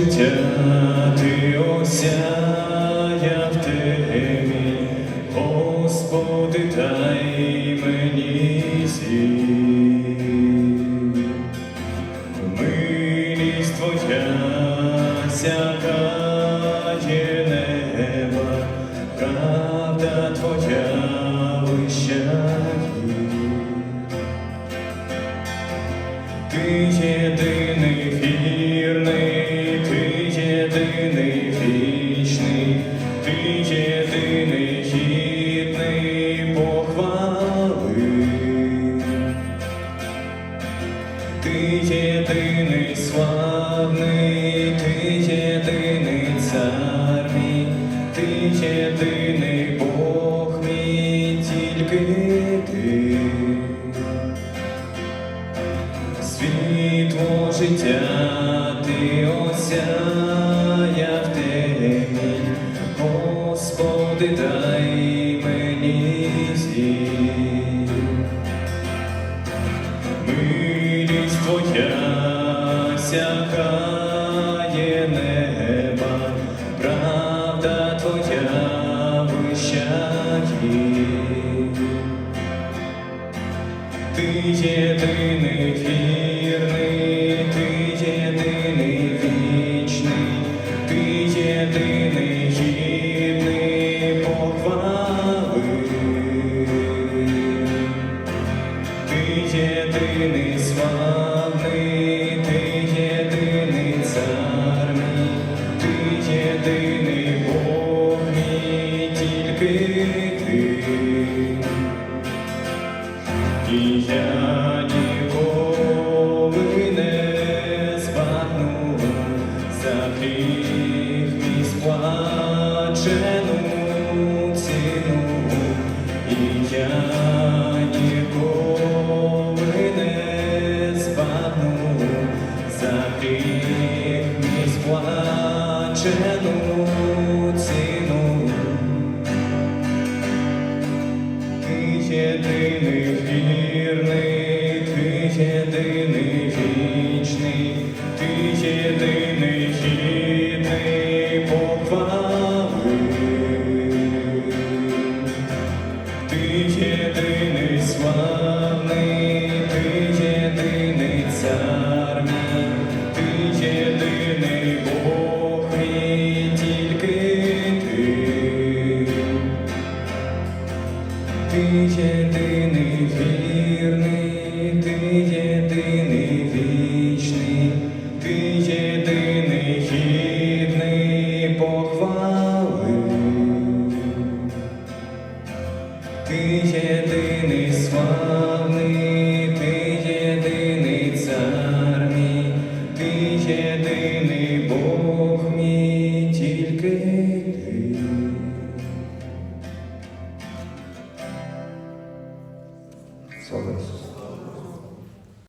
життя ти осяяв темі, Господи, дай мені зір. Милість Твоя сягає ти єдиний гідний похвали. Ти єдиний славний, ти єдиний цар ти єдиний Бог мій, тільки ти. Світло життя ти осяяв зір. Милість Твоя сягає неба, правда Твоя вищає. Ти єдиний І за гріх ціну. І я ніколи не за гріх мій сплачену єдиний. ти єдиний вірний, ти єдиний вічний, ти єдиний гідний похвали. Ти є Salve a